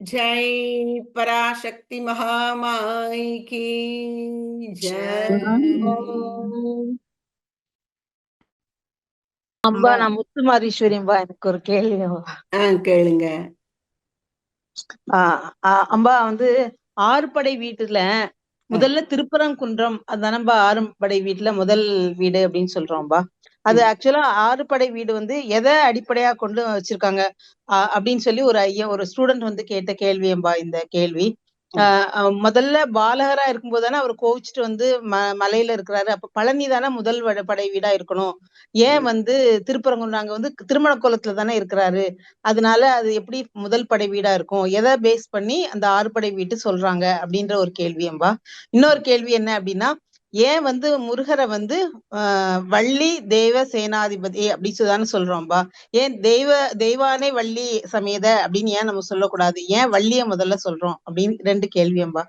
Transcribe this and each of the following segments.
जय पराशक्ति महामाई की जय அம்பா நான் முத்துமாரீஸ்வரியம்பா எனக்கு ஒரு கேள்வி ஆ கேளுங்க ஆஹ் ஆஹ் அம்பா வந்து ஆறுபடை வீட்டுல முதல்ல திருப்பரங்குன்றம் அதானம்பா ஆறுபடை வீட்டுல முதல் வீடு அப்படின்னு சொல்றோம்பா அது ஆக்சுவலா ஆறுபடை வீடு வந்து எதை அடிப்படையா கொண்டு வச்சிருக்காங்க? அப்படின்னு சொல்லி ஒரு ஐயா ஒரு ஸ்டூடெண்ட் வந்து கேட்ட கேள்வியம்பா இந்த கேள்வி. முதல்ல பாலகரா இருக்கும்போது தானே அவர் கோவிச்சுட்டு வந்து ம மலையில இருக்கிறாரு. அப்ப பழனி தானே முதல் படை வீடா இருக்கணும். ஏன் வந்து திருப்பரங்குன்றம் அங்க வந்து திருமண கோலத்துல தானே இருக்கிறாரு. அதனால அது எப்படி முதல் படை வீடா இருக்கும்? எதை பேஸ் பண்ணி அந்த ஆறு படை வீட்டு சொல்றாங்க? அப்படின்ற ஒரு கேள்வியம்பா இன்னொரு கேள்வி என்ன அப்படின்னா ஏன் வந்து முருகரை வந்து ஆஹ் வள்ளி தெய்வ சேனாதிபதி அப்படி தானே சொல்றோம்பா. ஏன் தெய்வ தெய்வானை வள்ளி சமேத அப்படின்னு ஏன் நம்ம சொல்லக்கூடாது? ஏன் வள்ளிய முதல்ல சொல்றோம் அப்படின்னு ரெண்டு கேள்வியம்பா.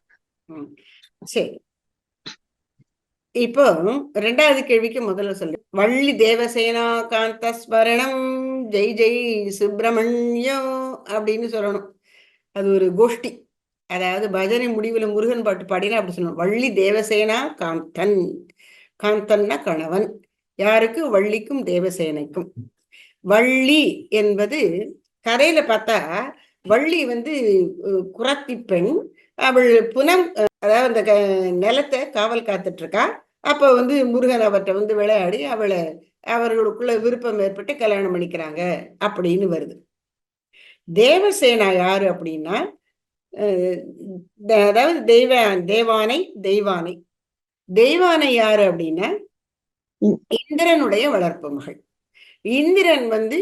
சரி. இப்போ ரெண்டாவது கேள்விக்கு முதல்ல சொல்லு. வள்ளி தேவசேனா காந்த ஸ்மரணம் ஜெய் ஜெய் சுப்பிரமணியம் அப்படின்னு சொல்லணும். அது ஒரு கோஷ்டி. அதாவது பஜனை முடிவுல முருகன் பாட்டு பாடினா அப்படி சொல்லணும். வள்ளி தேவசேனா காந்தன் காந்தன்னா கணவன். யாருக்கு? வள்ளிக்கும் தேவசேனைக்கும். வள்ளி என்பது கதையில பார்த்தா வள்ளி வந்து குரத்தி குறத்தி பெண். அவள் புனம் அதாவது அந்த க- நிலத்தை காவல் காத்துட்டு இருக்கா அப்ப வந்து முருகன் அவர்கிட்ட வந்து விளையாடி அவளை அவர்களுக்குள்ள விருப்பம் ஏற்பட்டு கல்யாணம் பண்ணிக்கிறாங்க அப்படின்னு வருது. தேவசேனா யாரு அப்படின்னா அதாவது தெய்வ தேவானை தெய்வானை. தெய்வானை யாரு அப்படின்னா இந்திரனுடைய வளர்ப்பு மகள். இந்திரன் வந்து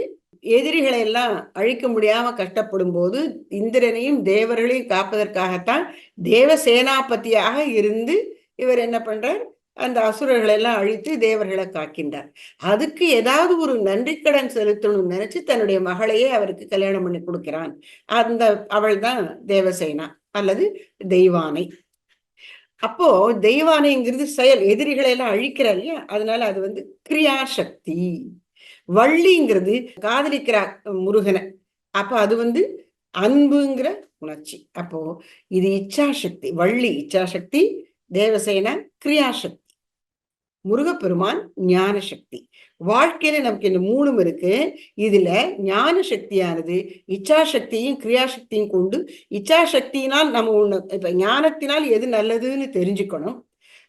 எதிரிகளை எல்லாம் அழிக்க முடியாம கஷ்டப்படும் போது இந்திரனையும் தேவர்களையும் காப்பதற்காகத்தான் தேவ சேனாபதியாக இருந்து இவர் என்ன பண்றார்? அந்த அசுரர்களை எல்லாம் அழித்து தேவர்களை காக்கின்றார். அதுக்கு ஏதாவது ஒரு நன்றிக்கடன் செலுத்தணும்னு நினைச்சு தன்னுடைய மகளையே அவருக்கு கல்யாணம் பண்ணி கொடுக்கிறான். அந்த அவள் தான் தேவசேனா அல்லது தெய்வானை. அப்போ தெய்வானைங்கிறது செயல் எதிரிகளை எல்லாம் அழிக்கிறா இல்லையா? அதனால அது வந்து கிரியாசக்தி. வள்ளிங்கிறது காதலிக்கிறா முருகனை. அப்ப அது வந்து அன்புங்கிற உணர்ச்சி. அப்போ இது இச்சாசக்தி வள்ளி இச்சாசக்தி தேவசேனா கிரியாசக்தி. முருகப்பெருமான் ஞான சக்தி வாழ்க்கையில நமக்கு இந்த மூணும் இருக்கு. இதுல ஞான சக்தியானது இச்சாசக்தியும் கிரியாசக்தியும் கொண்டு இச்சாசக்தியினால் நம்ம ஒண்ணு இப்ப ஞானத்தினால் எது நல்லதுன்னு தெரிஞ்சுக்கணும்.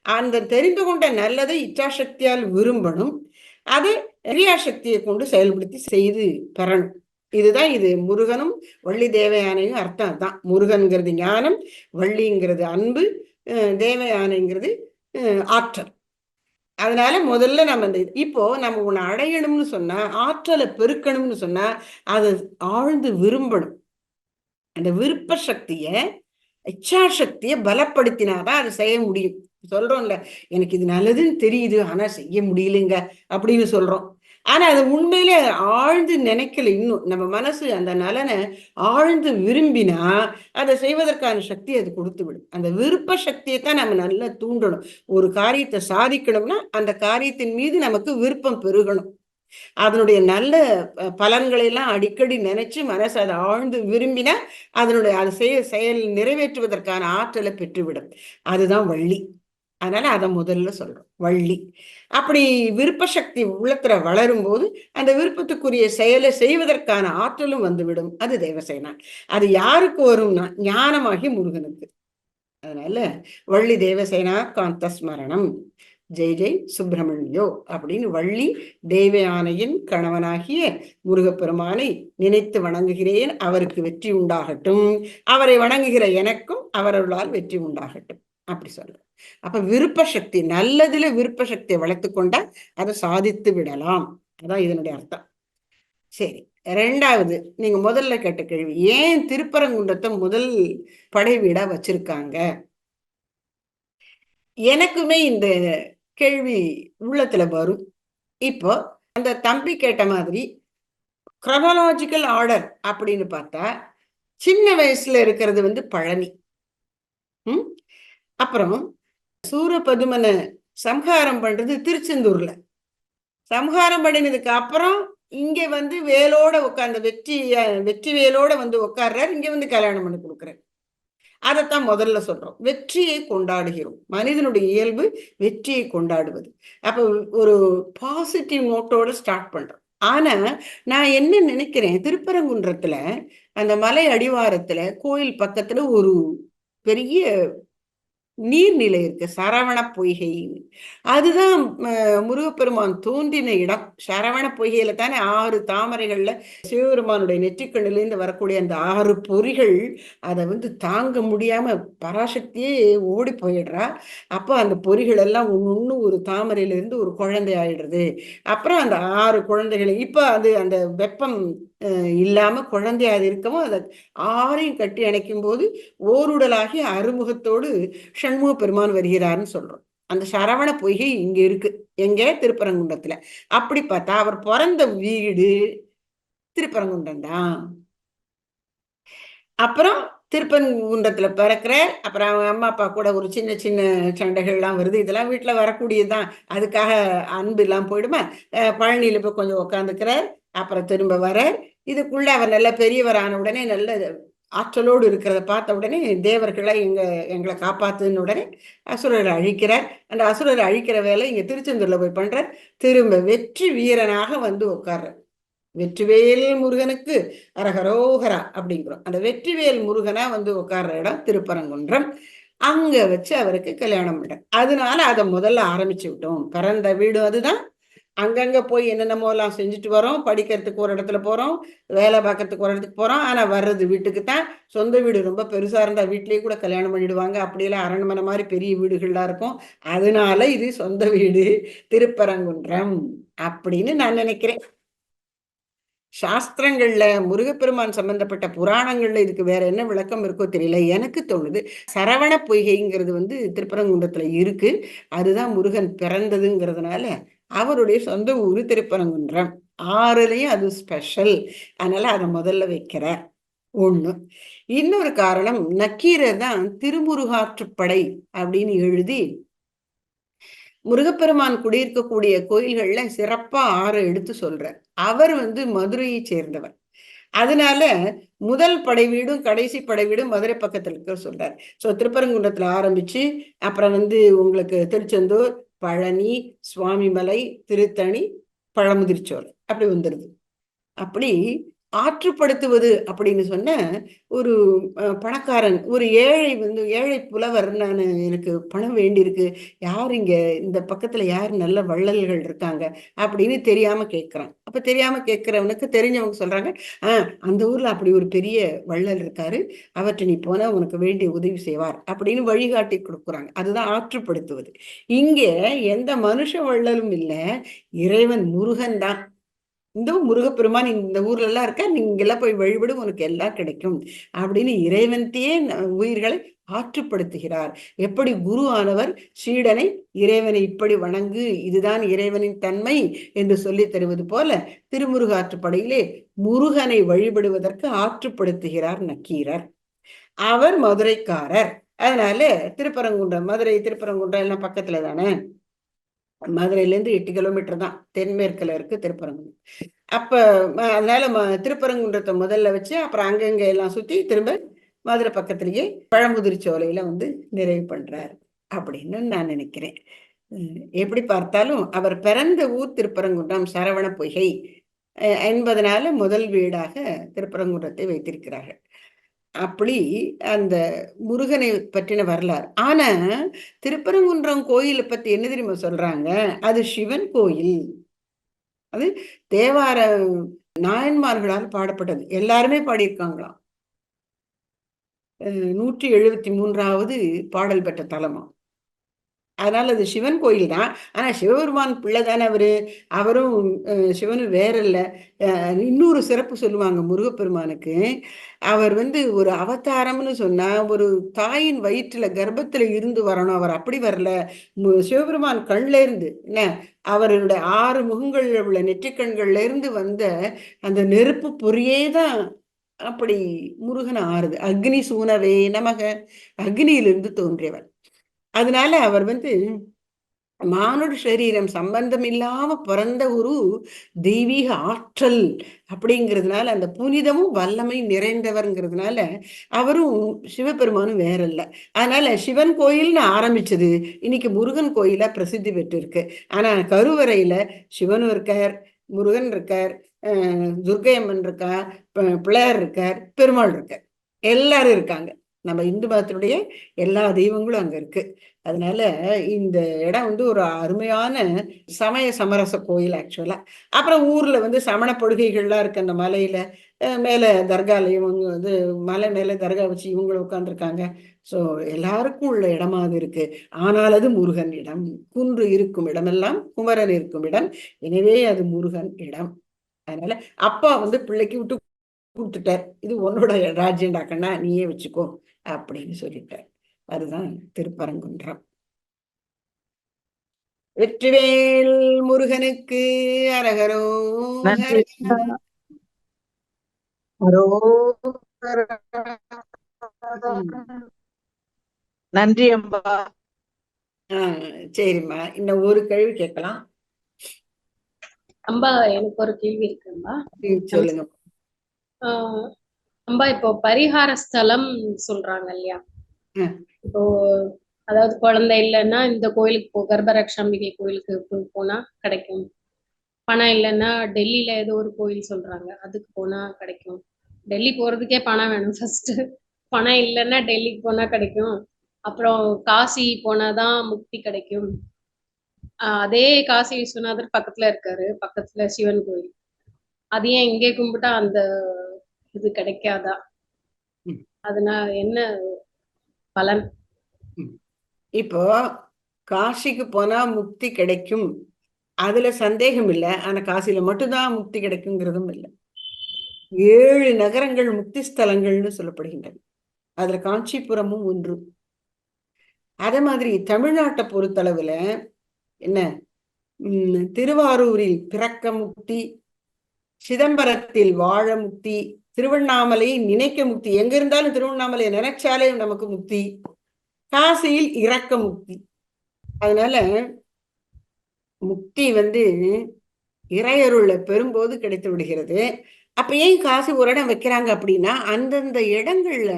அந்த தெரிந்து கொண்ட நல்லதை இச்சாசக்தியால் விரும்பணும். அதை கிரியாசக்தியை கொண்டு செயல்படுத்தி செய்து பெறணும். இதுதான் இது. முருகனும் வள்ளி தேவயானையும் அர்த்தம் தான் முருகன்கிறது ஞானம் வள்ளிங்கிறது அன்பு தேவயானைங்கிறது ஆற்றல். அதனால முதல்ல நம்ம இந்த இப்போ நம்ம ஒண்ணு அடையணும்னு சொன்னா ஆற்றலை பெருக்கணும்னு சொன்னா அதை ஆழ்ந்து விரும்பணும். அந்த விருப்ப சக்திய இச்சா சக்தியை பலப்படுத்தினாதான் அதை செய்ய முடியும். சொல்றோம்ல எனக்கு இது நல்லதுன்னு தெரியுது ஆனா செய்ய முடியலங்க அப்படின்னு சொல்றோம். ஆனா அது உண்மையிலே ஆழ்ந்து நினைக்கல இன்னும். நம்ம மனசு அந்த நலனை ஆழ்ந்து விரும்பினா அதை செய்வதற்கான சக்தி அது கொடுத்து விடும். அந்த விருப்ப சக்தியை தான் நம்ம நல்லா தூண்டணும். ஒரு காரியத்தை சாதிக்கணும்னா அந்த காரியத்தின் மீது நமக்கு விருப்பம் பெருகணும். அதனுடைய நல்ல பலன்களை எல்லாம் அடிக்கடி நினைச்சு மனசு அதை ஆழ்ந்து விரும்பினா அதனுடைய அது செய்ய செயல் நிறைவேற்றுவதற்கான ஆற்றலை பெற்றுவிடும். அதுதான் வள்ளி அதனால அதை முதல்ல சொல்றோம் வள்ளி. அப்படி விருப்ப சக்தி உள்ளத்துல வளரும் போது அந்த விருப்பத்துக்குரிய செயலை செய்வதற்கான ஆற்றலும் வந்துவிடும். அது தேவசேனா. அது யாருக்கு வரும்னா ஞானமாகி முருகனுக்கு. அதனால வள்ளி தேவசேனா காந்த ஸ்மரணம். ஜெய் ஜெய் சுப்பிரமணியோ அப்படின்னு வள்ளி தேவயானையின் கணவனாகிய முருகப்பெருமானை நினைத்து வணங்குகிறேன். அவருக்கு வெற்றி உண்டாகட்டும். அவரை வணங்குகிற எனக்கும் அவர்களால் வெற்றி உண்டாகட்டும். அப்படி சொல்றேன். அப்ப விருப்ப சக்தி நல்லதுல விருப்ப சக்தியை வளர்த்து கொண்டா அதை சாதித்து விடலாம். அதான் இதனுடைய அர்த்தம். சரி ரெண்டாவது நீங்க முதல்ல கேட்ட கேள்வி ஏன் திருப்பரங்குன்றத்தை முதல் படை வீடா வச்சிருக்காங்க? எனக்குமே இந்த கேள்வி உள்ளத்துல வரும். இப்போ அந்த தம்பி கேட்ட மாதிரி chronological ஆர்டர் அப்படின்னு பார்த்தா சின்ன வயசுல இருக்கிறது வந்து பழனி. ம்? அப்புறம் சூரபதுமனை சம்ஹாரம் பண்றது திருச்செந்தூர்ல. சம்ஹாரம் பண்ணினதுக்கு அப்புறம் இங்க வந்து வேலோட உட்கார்ந்த வெற்றி வெற்றி வேலோட வந்து உட்கார்றாரு இங்க வந்து கல்யாணம் பண்ணி கொடுக்குறாரு. அதைத்தான் முதல்ல சொல்றோம். வெற்றியை கொண்டாடுகிறோம். மனிதனுடைய இயல்பு வெற்றியை கொண்டாடுவது. அப்ப ஒரு பாசிட்டிவ் நோட்டோட ஸ்டார்ட் பண்றோம். ஆனா நான் என்ன நினைக்கிறேன்? திருப்பரங்குன்றத்துல அந்த மலை அடிவாரத்துல கோயில் பக்கத்துல ஒரு பெரிய நீர்நிலை இருக்கு சரவண பொய்கை. அதுதான் முருகப்பெருமான் தோன்றின இடம். சரவண பொய்கையில தானே ஆறு தாமரைகள்ல சிவபெருமானுடைய நெற்றிக்கண்ணிலேருந்து வரக்கூடிய அந்த ஆறு பொறிகள் அதை வந்து தாங்க முடியாம பராசக்தியே ஓடி போயிடுறா. அப்போ அந்த பொறிகள் எல்லாம் ஒன்று ஒரு தாமரையில இருந்து ஒரு குழந்தை ஆயிடுறது. அப்புறம் அந்த ஆறு குழந்தைகளை இப்போ அது அந்த வெப்பம் இல்லாம குழந்தையா அது இருக்கவும் அதை ஆறையும் கட்டி அணைக்கும் போது ஓருடலாகி அறுமுகத்தோடு சண்முக பெருமான் வருகிறார்னு சொல்றோம். அந்த சரவண பொய்கை இங்க இருக்கு. எங்கே? திருப்பரங்குன்றத்துல. அப்படி பார்த்தா அவர் பிறந்த வீடு திருப்பரங்குன்றம் தான் அப்புறம் திருப்பரங்குன்றத்துல பிறக்கிற அப்புறம் அவங்க அம்மா அப்பா கூட ஒரு சின்ன சின்ன சண்டைகள்லாம் வருது. இதெல்லாம் வீட்டில் வரக்கூடியதுதான். அதுக்காக அன்பு எல்லாம் போயிடுமா? பழனியில போய் கொஞ்சம் உட்காந்துக்கிறார் அப்புறம் திரும்ப வரார் இதுக்குள்ள அவர் நல்ல பெரியவர் ஆன உடனே நல்ல ஆற்றலோடு இருக்கிறத பார்த்த உடனே தேவர்களை எங்க எங்களை காப்பாத்துன்னு உடனே அசுரரை அழிக்கிறார். அந்த அசுரரை அழிக்கிற வேலை இங்க திருச்செந்தூர்ல போய் பண்றார். திரும்ப வெற்றி வீரனாக வந்து உட்கார்றார். வெற்றிவேல் முருகனுக்கு அரகரோகரா அப்படிங்கிறோம். அந்த வெற்றிவேல் முருகனா வந்து உட்கார்ற இடம் திருப்பரங்குன்றம். அங்க வச்சு அவருக்கு கல்யாணம் பண்ண அதனால அதை முதல்ல ஆரம்பிச்சு விட்டோம். பிறந்த வீடு அதுதான். அங்கங்க போய் என்னென்னமோ எல்லாம் செஞ்சுட்டு வரோம் படிக்கிறதுக்கு ஒரு இடத்துல போகிறோம் வேலை பார்க்கறதுக்கு ஒரு இடத்துக்கு போகிறோம் ஆனால் வர்றது வீட்டுக்கு தான். சொந்த வீடு ரொம்ப பெருசாக இருந்தால் வீட்லேயே கூட கல்யாணம் பண்ணிடுவாங்க. அப்படியெல்லாம் அரண்மனை மாதிரி பெரிய வீடுகள்லாம் இருக்கும். அதனால இது சொந்த வீடு திருப்பரங்குன்றம் அப்படின்னு நான் நினைக்கிறேன். சாஸ்திரங்கள்ல முருகப்பெருமான் சம்பந்தப்பட்ட புராணங்கள்ல இதுக்கு வேற என்ன விளக்கம் இருக்கோ தெரியல. எனக்கு தோணுது சரவண பொய்கைங்கிறது வந்து திருப்பரங்குன்றத்துல இருக்கு. அதுதான் முருகன் பிறந்ததுங்கிறதுனால அவருடைய சொந்த ஊரு திருப்பரங்குன்றம். ஆறுலயும் அது ஸ்பெஷல் அதனால அதை முதல்ல வைக்கிறார் ஒண்ணு. இன்னொரு காரணம் நக்கீரர் தான் திருமுருகாற்றுப்படை அப்படின்னு எழுதி முருகப்பெருமான் குடியிருக்கக்கூடிய கோயில்கள்ல சிறப்பா ஆறு எடுத்து சொல்றார். அவர் வந்து மதுரையை சேர்ந்தவர். அதனால முதல் படை வீடும் கடைசி படை வீடும் மதுரை பக்கத்துல இருக்க சொல்றார். சோ திருப்பரங்குன்றத்துல ஆரம்பிச்சு அப்புறம் வந்து உங்களுக்கு திருச்செந்தூர் பழனி சுவாமிமலை திருத்தணி பழமுதிர்ச்சோலை. அப்படி வந்துடுது அப்படி ஆற்றுப்படுத்துவது அப்படின்னு சொன்ன ஒரு பணக்காரன் ஒரு ஏழை வந்து ஏழை புலவர் நான் எனக்கு பணம் வேண்டியிருக்கு. யார் இங்க இந்த பக்கத்துல யார் நல்ல வள்ளல்கள் இருக்காங்க அப்படின்னு தெரியாம கேட்குறான். அப்ப தெரியாம கேட்கிறவனுக்கு தெரிஞ்சவங்க சொல்றாங்க ஆஹ் அந்த ஊர்ல அப்படி ஒரு பெரிய வள்ளல் இருக்காரு. அவற்றை நீ போனா உனக்கு வேண்டிய உதவி செய்வார் அப்படின்னு வழிகாட்டி கொடுக்குறாங்க. அதுதான் ஆற்றுப்படுத்துவது. இங்கே எந்த மனுஷ வள்ளலும் இல்லை இறைவன் முருகன் தான். இந்த முருகப்பெருமான் இந்த ஊர்ல எல்லாம் இருக்க? நீங்க எல்லாம் போய் வழிபடு உனக்கு எல்லாம் கிடைக்கும். அப்படின்னு இறைவன்த்தையே உயிர்களை ஆற்றுப்படுத்துகிறார். எப்படி குரு ஆனவர் சீடனை இறைவனை இப்படி வணங்கு இதுதான் இறைவனின் தன்மை என்று சொல்லி தருவது போல திருமுருகாற்றுப்படையிலே முருகனை வழிபடுவதற்கு ஆற்றுப்படுத்துகிறார் நக்கீரர். அவர் மதுரைக்காரர். அதனால திருப்பரங்குன்றம் மதுரை திருப்பரங்குன்றம் எல்லாம் பக்கத்துல தானே? மதுரையிலேருந்து எட்டு கிலோமீட்டர் தான். தென்மேற்கில் இருக்குது திருப்பரங்குன்றம். அப்போ அதனால் அதனால ம- திருப்பரங்குன்றத்தை முதல்ல வச்சு அப்புறம் அங்கங்கே எல்லாம் சுற்றி திரும்ப மதுரை பக்கத்திலேயே பழமுதிரி சோலையில் வந்து நிறைவு பண்ணுறாரு அப்படின்னு நான் நினைக்கிறேன். எப்படி பார்த்தாலும் அவர் பிறந்த ஊர் திருப்பரங்குன்றம் சரவண பொய்கை என்பதனால முதல் வீடாக திருப்பரங்குன்றத்தை வைத்திருக்கிறார்கள். அப்படி அந்த முருகனை பற்றின வரலாறு. ஆனா திருப்பரங்குன்றம் கோயிலை பத்தி என்ன தெரியுமா சொல்றாங்க? அது சிவன் கோயில். அது தேவார நாயன்மார்களால் பாடப்பட்டது. எல்லாருமே பாடியிருக்காங்களாம். நூற்றி எழுபத்தி மூன்றாவது பாடல் பெற்ற தலமா? அதனால அது சிவன் கோயில் தான். ஆனா சிவபெருமான் பிள்ளை தானே அவரு? அவரும் சிவனும் வேற இல்லை இன்னொரு சிறப்பு சொல்லுவாங்க முருகப்பெருமானுக்கு. அவர் வந்து ஒரு அவதாரம்னு சொன்னா ஒரு தாயின் வயிற்றுல கர்ப்பத்துல இருந்து வரணும். அவர் அப்படி வரல. சிவபெருமான் கண்ல இருந்து என்ன? அவருடைய ஆறு முகங்கள்ல உள்ள நெற்றிக்கண்கள்ல இருந்து வந்த அந்த நெருப்பு பொறியே தான் அப்படி முருகன் ஆறுது. அக்னி சூனவே நமக. அக்னியிலிருந்து தோன்றியவர் அதனால அவர் வந்து மானுட சரீரம் சம்பந்தம் இல்லாம பிறந்த ஒரு தெய்வீக ஆற்றல் அப்படிங்கிறதுனால அந்த புனிதமும் வல்லமை நிறைந்தவர்ங்கிறதுனால அவரும் சிவபெருமானும் வேற இல்லை அதனால சிவன் கோயில்னு ஆரம்பிச்சது இன்னைக்கு முருகன் கோயிலா பிரசித்தி பெற்றிருக்கு. ஆனா கருவறையில சிவனும் இருக்கார் முருகன் இருக்கார் அஹ் துர்க்கையம்மன் இருக்கா பிள்ளையார் இருக்கார் பெருமாள் இருக்கார். எல்லாரும் இருக்காங்க. நம்ம இந்து மதத்தினுடைய எல்லா தெய்வங்களும் அங்க இருக்கு. அதனால இந்த இடம் வந்து ஒரு அருமையான சமய சமரச கோயில் ஆக்சுவலா அப்புறம் ஊர்ல வந்து சமண படுகைகள்லாம் இருக்கு அந்த மலையில. அஹ் மேல தர்காலையும் இவங்க வந்து மலை மேல தர்கா வச்சு இவங்களும் உட்காந்துருக்காங்க ஸோ எல்லாருக்கும் உள்ள இடமா அது இருக்கு. ஆனால் அது முருகன் இடம். குன்று இருக்கும் இடமெல்லாம் குமரன் இருக்கும் இடம். எனவே அது முருகன் இடம். அதனால அப்பா வந்து பிள்ளைக்கு விட்டு கொடுத்துட்டார். இது உன்னோட ராஜ்யண்டா கண்ணா நீயே வச்சுக்கோ. அப்படின்னு சொல்லிட்டார். அதுதான் திருப்பரங்குன்றம். வெற்றிவேல் முருகனுக்கு அரகரோ நன்றி. அம்பா. சரிம்மா. இன்னும் ஒரு கேள்வி கேட்கலாம். அம்பா எனக்கு ஒரு கேள்வி இருக்கு அம்பா. ம், சொல்லுங்க. அம்பா இப்போ பரிகார ஸ்தலம் சொல்றாங்க இல்லையா. இப்போ அதாவது குழந்தை இல்லைன்னா இந்த கோயிலுக்கு போ கர்ப்பரக்ஷாம்பிகை கோயிலுக்கு போனா கிடைக்கும். பணம் இல்லைன்னா டெல்லியில ஏதோ ஒரு கோயில் சொல்றாங்க அதுக்கு போனா கிடைக்கும். டெல்லி போறதுக்கே பணம் வேணும் ஃபர்ஸ்ட் பணம் இல்லைன்னா டெல்லிக்கு போனா கிடைக்கும். அப்புறம் காசி போனாதான் முக்தி கிடைக்கும். அதே காசி விஸ்வநாதர் பக்கத்துல இருக்காரு பக்கத்துல சிவன் கோயில். அது ஏன் இங்கே கும்பிட்டா அந்த இது கிடைக்காதா. அதனால என்ன பலன்? இப்போ காசிக்கு போனா முக்தி கிடைக்கும். அதுல சந்தேகம் இல்லை. ஆனா காசியில மட்டும்தான் முக்தி கிடைக்குங்கிறதும் இல்லை. ஏழு நகரங்கள் முக்தி ஸ்தலங்கள்னு சொல்லப்படுகின்றன. அதுல காஞ்சிபுரமும் ஒன்று. அதே மாதிரி தமிழ்நாட்டை பொறுத்தளவுல என்ன? உம் திருவாரூரில் பிறக்க முக்தி சிதம்பரத்தில் வாழ முக்தி திருவண்ணாமலை நினைக்க முக்தி. எங்க இருந்தாலும் திருவண்ணாமலையை நினைச்சாலே நமக்கு முக்தி. காசியில் இறக்க முக்தி. அதனால முக்தி வந்து இறையருளை பெறும்போது கிடைத்து விடுகிறது. அப்ப ஏன் காசு ஒரு இடம் வைக்கிறாங்க அப்படின்னா அந்தந்த இடங்கள்ல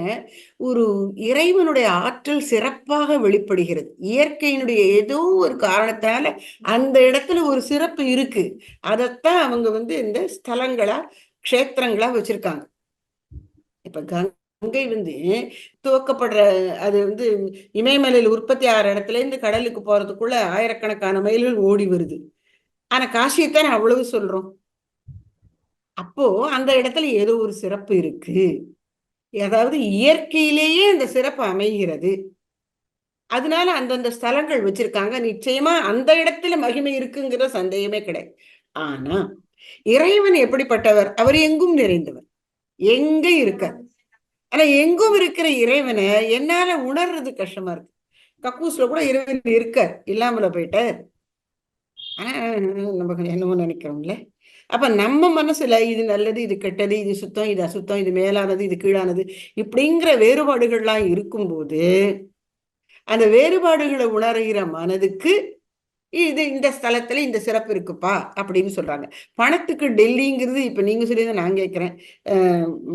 ஒரு இறைவனுடைய ஆற்றல் சிறப்பாக வெளிப்படுகிறது. இயற்கையினுடைய ஏதோ ஒரு காரணத்தால அந்த இடத்துல ஒரு சிறப்பு இருக்கு. அதைத்தான் அவங்க வந்து இந்த ஸ்தலங்களா க்ஷேத்திரங்களா வச்சிருக்காங்க. இப்ப கங்கை வந்து துவக்கப்படுற அது வந்து இமயமலையில் உற்பத்தி ஆகிற இடத்துல இருந்து கடலுக்கு போறதுக்குள்ள ஆயிரக்கணக்கான மைல்கள் ஓடி வருது. ஆனா காசியத்தான் அவ்வளவு சொல்றோம். அப்போ அந்த இடத்துல ஏதோ ஒரு சிறப்பு இருக்கு. அதாவது இயற்கையிலேயே அந்த சிறப்பு அமைகிறது. அதனால அந்தந்த ஸ்தலங்கள் வச்சிருக்காங்க. நிச்சயமா அந்த இடத்துல மகிமை இருக்குங்கிற சந்தேகமே கிடையாது. ஆனா இறைவன் எப்படிப்பட்டவர்? அவர் எங்கும் நிறைந்தவர். எங்க இருக்கார்? ஆனா எங்கும் இருக்கிற இறைவனை என்னால உணர்றது கஷ்டமா இருக்கு. கக்கூஸ்ல கூட இறைவன் இருக்கார். இல்லாமல போயிட்டார். ஆனா நம்ம என்னமோ நினைக்கிறோம்ல. அப்ப நம்ம மனசுல இது நல்லது இது கெட்டது இது சுத்தம் இது அசுத்தம் இது மேலானது இது கீழானது இப்படிங்கிற வேறுபாடுகள்லாம் இருக்கும்போது அந்த வேறுபாடுகளை உணர்கிற மனதுக்கு இது இந்த ஸ்தலத்துல இந்த சிறப்பு இருக்குப்பா அப்படின்னு சொல்றாங்க. பணத்துக்கு டெல்லிங்கிறது இப்ப நீங்க சொல்லி நான் கேட்கிறேன்.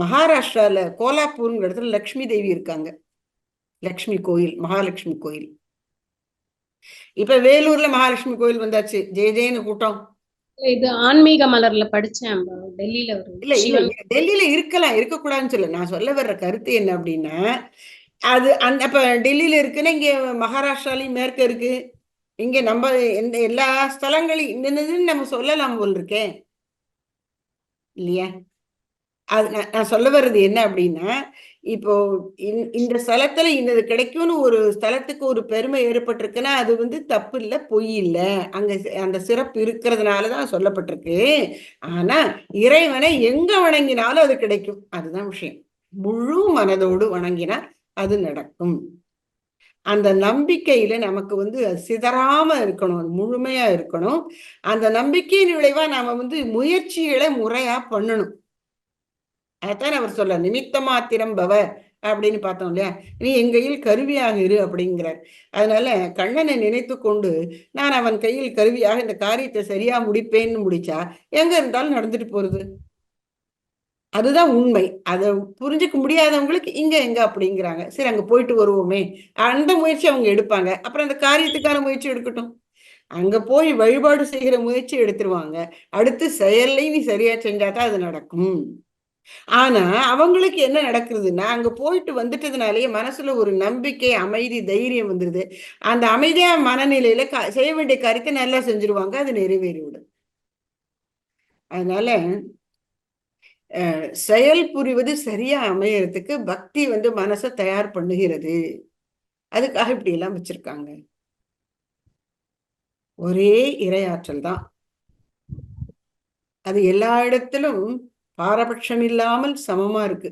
மகாராஷ்டிரால கோலாப்பூர்ங்கிற இடத்துல லக்ஷ்மி தேவி இருக்காங்க. லக்ஷ்மி கோயில் மகாலட்சுமி கோயில். இப்ப வேலூர்ல மகாலட்சுமி கோயில் வந்தாச்சு. ஜெய ஜெயன்னு கூட்டம். இது ஆன்மீக மலர்ல படிச்சேன். டெல்லியில இல்ல டெல்லியில இருக்கலாம் இருக்கக்கூடாதுன்னு சொல்ல நான் சொல்ல வர்ற கருத்து என்ன அப்படின்னா அது அந்த அப்ப டெல்லியில இருக்குன்னா இங்க மகாராஷ்டிராலையும் மேற்க இருக்கு. இங்க நம்ம எந்த எல்லா ஸ்தலங்களையும் என்னதுன்னு நம்ம சொல்லலாம் போல் இருக்கே இல்லையா? அது நான் நான் சொல்ல வர்றது என்ன அப்படின்னா இப்போ இந்த- இந்த ஸ்தலத்துல இந்த கிடைக்கும்னு ஒரு ஸ்தலத்துக்கு ஒரு பெருமை ஏற்பட்டிருக்குன்னா அது வந்து தப்பு இல்லை பொய் இல்லை. அங்க அந்த சிறப்பு இருக்கிறதுனால தான் சொல்லப்பட்டிருக்கு. ஆனா இறைவனை எங்க வணங்கினாலும் அது கிடைக்கும். அதுதான் விஷயம். முழு மனதோடு வணங்கினா அது நடக்கும். அந்த நம்பிக்கையில நமக்கு வந்து சிதறாம இருக்கணும் முழுமையா இருக்கணும். அந்த நம்பிக்கையின் விளைவா நாம வந்து முயற்சிகளை முறையா பண்ணணும். அதைத்தான் அவர் சொல்ல நிமித்த மாத்திரம் பவ அப்படின்னு பார்த்தோம் இல்லையா? நீ என் கையில் கருவியாக இரு அப்படிங்கிறார். அதனால கண்ணனை நினைத்து கொண்டு நான் அவன் கையில் கருவியாக இந்த காரியத்தை சரியா முடிப்பேன்னு முடிச்சா எங்க இருந்தாலும் நடந்துட்டு போறது? அதுதான் உண்மை. அதை புரிஞ்சுக்க முடியாதவங்களுக்கு இங்க எங்க அப்படிங்கிறாங்க. சரி அங்க போயிட்டு வருவோமே. அந்த முயற்சி அவங்க எடுப்பாங்க. அப்புறம் அந்த காரியத்துக்கான முயற்சி எடுக்கட்டும். அங்க போய் வழிபாடு செய்கிற முயற்சி எடுத்துருவாங்க. அடுத்து செயல்லையும் நீ சரியா செஞ்சாதான் அது நடக்கும். ஆனா அவங்களுக்கு என்ன நடக்குதுன்னா அங்க போயிட்டு வந்துட்டதுனாலேயே மனசுல ஒரு நம்பிக்கை அமைதி தைரியம் வந்துருது. அந்த அமைதியா மனநிலையில செய்ய வேண்டிய காரியத்தை நல்லா செஞ்சிருவாங்க. அது நிறைவேறிவிடும். அதனால செயல் புரிவது சரியா அமையறதுக்கு பக்தி வந்து மனசை தயார் பண்ணுகிறது. அதுக்காக இப்படி எல்லாம் வச்சிருக்காங்க. ஒரே இரையாற்றல் தான். அது எல்லா இடத்திலும் பாரபட்சம் இல்லாமல் சமமா இருக்கு.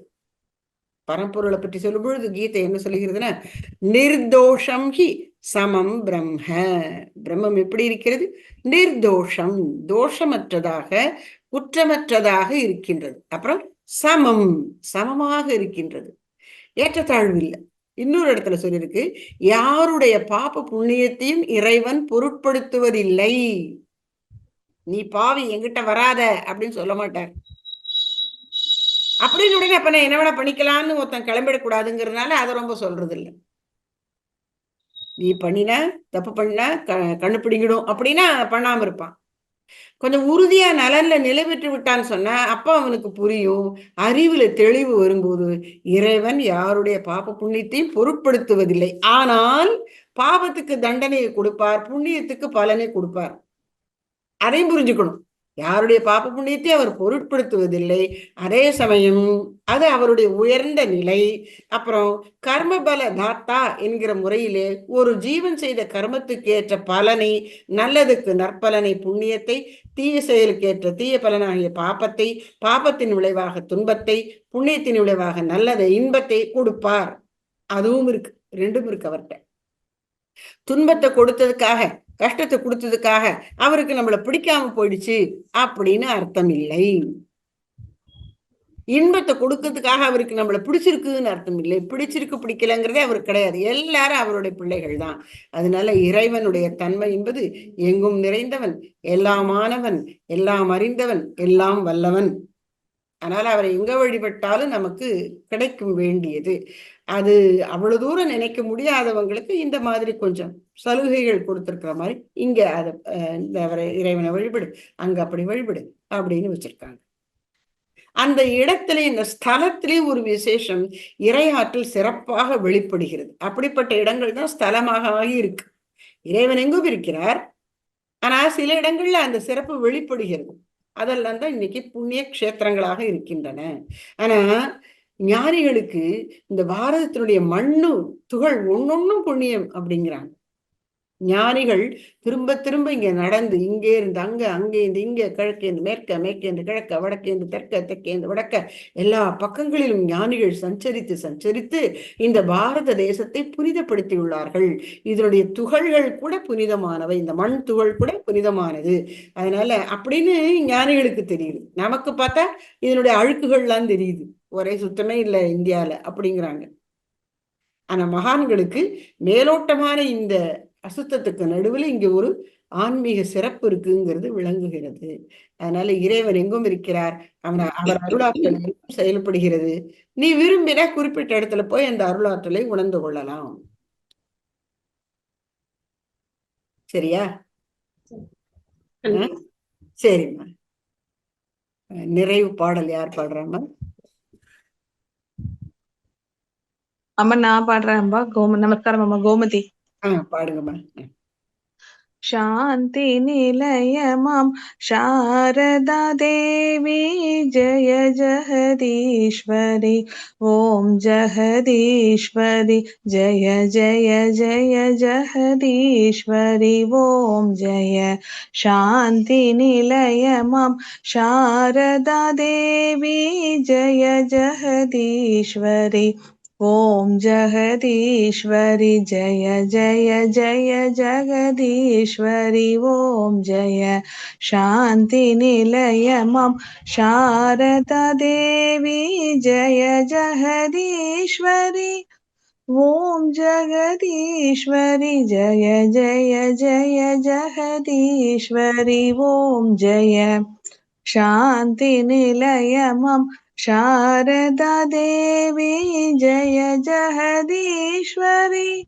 பரம்பொருளை பற்றி சொல்லும் பொழுது கீதை என்ன சொல்லுகிறதுன்னா நிர்தோஷம் ஹி சமம் பிரம்ம. பிரம்மம் எப்படி இருக்கிறது? நிர்தோஷம் தோஷமற்றதாக குற்றமற்றதாக இருக்கின்றது. அப்புறம் சமம் சமமாக இருக்கின்றது. ஏற்றத்தாழ்வு இல்லை. இன்னொரு இடத்துல சொல்லியிருக்கு யாருடைய பாப புண்ணியத்தையும் இறைவன் பொருட்படுத்துவதில்லை. நீ பாவி என்கிட்ட வராத அப்படின்னு சொல்ல மாட்டார். அப்படின்னு உடனே அப்ப நான் என்ன வேணா பண்ணிக்கலாம்னு ஒருத்தன் கிளம்பிடக்கூடாதுங்கிறதுனால அதை ரொம்ப சொல்றது இல்லை நீ பண்ணின தப்பு பண்ண க கண்ணு அப்படின்னா பண்ணாம இருப்பான். கொஞ்சம் உறுதியா நலன்ல நிலை பெற்று விட்டான்னு சொன்னா அப்ப அவனுக்கு புரியும். அறிவுல தெளிவு வரும்போது இறைவன் யாருடைய பாப புண்ணியத்தையும் பொருட்படுத்துவதில்லை. ஆனால் பாவத்துக்கு தண்டனையை கொடுப்பார் புண்ணியத்துக்கு பலனை கொடுப்பார். அதையும் புரிஞ்சுக்கணும். யாருடைய பாப புண்ணியத்தை அவர் பொருட்படுத்துவதில்லை. அதே சமயம் அது அவருடைய உயர்ந்த நிலை. அப்புறம் கர்மபல தாத்தா என்கிற முறையிலே ஒரு ஜீவன் செய்த கர்மத்துக்கு ஏற்ற பலனை நல்லதுக்கு நற்பலனை புண்ணியத்தை தீய செயலுக்கு ஏற்ற தீய பலனாகிய பாப்பத்தை பாப்பத்தின் விளைவாக துன்பத்தை புண்ணியத்தின் விளைவாக நல்லதை இன்பத்தை கொடுப்பார். அதுவும் இருக்கு. ரெண்டும் இருக்கு அவர்கிட்ட. துன்பத்தை கொடுத்ததுக்காக கஷ்டத்தை கொடுத்ததுக்காக அவருக்கு நம்மள பிடிக்காம போயிடுச்சு அப்படின்னு அர்த்தம் இல்லை இன்பத்தை கொடுக்கறதுக்காக அவருக்கு நம்மள பிடிச்சிருக்குன்னு அர்த்தம் இல்லை பிடிச்சிருக்கு பிடிக்கலங்கிறதே அவருக்கு கிடையாது. எல்லாரும் அவருடைய பிள்ளைகள் தான். அதனால இறைவனுடைய தன்மை என்பது எங்கும் நிறைந்தவன் எல்லாமானவன் எல்லாம் அறிந்தவன் எல்லாம் வல்லவன். ஆனால் அவரை எங்க வழிபட்டாலும் நமக்கு கிடைக்கும் வேண்டியது. அது அவ்வளவு தூரம் நினைக்க முடியாதவங்களுக்கு இந்த மாதிரி கொஞ்சம் சலுகைகள் கொடுத்திருக்கிற மாதிரி இங்க அதை இந்த அவரை இறைவனை வழிபடு அங்க அப்படி வழிபடு அப்படின்னு வச்சிருக்காங்க. அந்த இடத்துல இந்த ஸ்தலத்திலே ஒரு விசேஷம் இறையாற்றல் சிறப்பாக வெளிப்படுகிறது. அப்படிப்பட்ட இடங்கள் தான் ஸ்தலமாக ஆகி இருக்கு இறைவன் எங்கும் இருக்கிறார். ஆனா சில இடங்கள்ல அந்த சிறப்பு வெளிப்படுகிறது. அதெல்லாம் தான் இன்னைக்கு புண்ணிய கஷேத்திரங்களாக இருக்கின்றன. ஆனா ஞானிகளுக்கு இந்த பாரதத்தினுடைய மண்ணு துகள் ஒன்னொன்னும் புண்ணியம் அப்படிங்கிறாங்க. ஞானிகள் திரும்ப திரும்ப இங்க நடந்து இங்கே இருந்து அங்க அங்கே இருந்து இங்க கிழக்கேந்து மேற்க மேற்கேந்து கிழக்க வடக்கேந்து தெற்க தெற்கேந்து வடக்க எல்லா பக்கங்களிலும் ஞானிகள் சஞ்சரித்து சஞ்சரித்து இந்த பாரத தேசத்தை புனிதப்படுத்தியுள்ளார்கள். இதனுடைய துகள்கள் கூட புனிதமானவை இந்த மண் துகள் கூட புனிதமானது. அதனால அப்படின்னு ஞானிகளுக்கு தெரியுது. நமக்கு பார்த்தா இதனுடைய அழுக்குகள்லாம் தெரியுது. ஒரே சுத்தமே இல்லை இந்தியாவில் அப்படிங்கிறாங்க. ஆனா மகான்களுக்கு மேலோட்டமான இந்த அசுத்தத்துக்கு நடுவில் இங்க ஒரு ஆன்மீக சிறப்பு இருக்குங்கிறது விளங்குகிறது. அதனால இறைவன் எங்கும் இருக்கிறார். அவன் அவர் அருளாற்றல் செயல்படுகிறது. நீ விரும்பின குறிப்பிட்ட இடத்துல போய் அந்த அருளாற்றலை உணர்ந்து கொள்ளலாம். சரியா. சரிம்மா. நிறைவு பாடல் யார் பாடுறாம்மா அம்மா நான் பாடுறேன்பா கோம நமஸ்காரம் அம்மா. கோமதி. शांति निलयमं शारदा देवी जय जहदीश्वरी ओम जहदीश्वरी जय जय जय जहदीश्वरी ओम जय शांति निलयमं शारदा देवी जय जहदीश्वरी ॐ जगदीश्वरि, जय जय जय जगदीश्वरि ॐ जय। शान्तिनिलय मम शारदा देवी, जय जगदीश्वरि। ॐ जगदीश्वरि, जय जय जय जगदीश्वरि ॐ जय। शान्तिनिलय मम शारदा देवी जय जगदीश्वरी।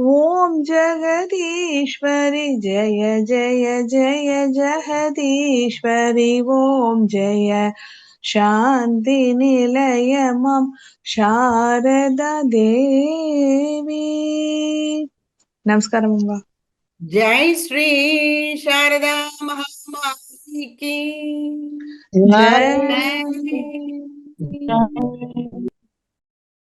ओम जगदीश्वरी, जय जय जय जहदीश्वरी ओम जय शान्तिनिलयमं शारददेवी नमस्कारम् अम्बा जय श्री शारदा महा seeking. Yes.